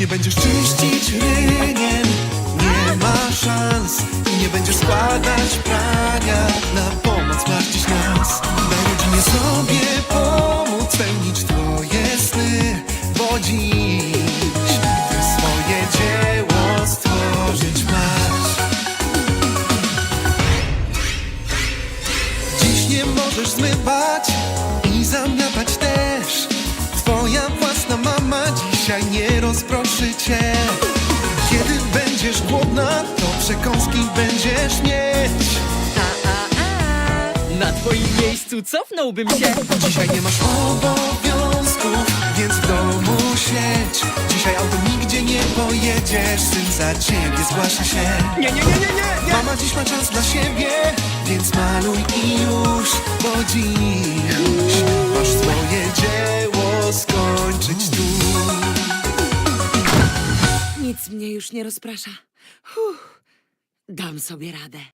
nie będziesz czyścić rynien Nie ma szans I nie będziesz składać prania Na pomoc masz dziś nas. Daj rodzinie sobie pomóc Spełnić twoje sny Bo dziś swoje dzieło stworzyć masz. Dziś nie możesz zmywać i zamiatać dzisiaj nie rozproszy cię. Kiedy będziesz głodna, to przekąski będziesz mieć. A, a, a. Na twoim miejscu cofnąłbym się. Dzisiaj nie masz obowiązków, więc w domu siedź. Dzisiaj auto nigdzie nie pojedziesz, syn za ciebie zgłasza się. Nie, nie, nie, nie, nie, nie. Mama dziś ma czas dla siebie, więc maluj i już, bo dziś Nic mnie już nie rozprasza. Huh. Dam sobie radę.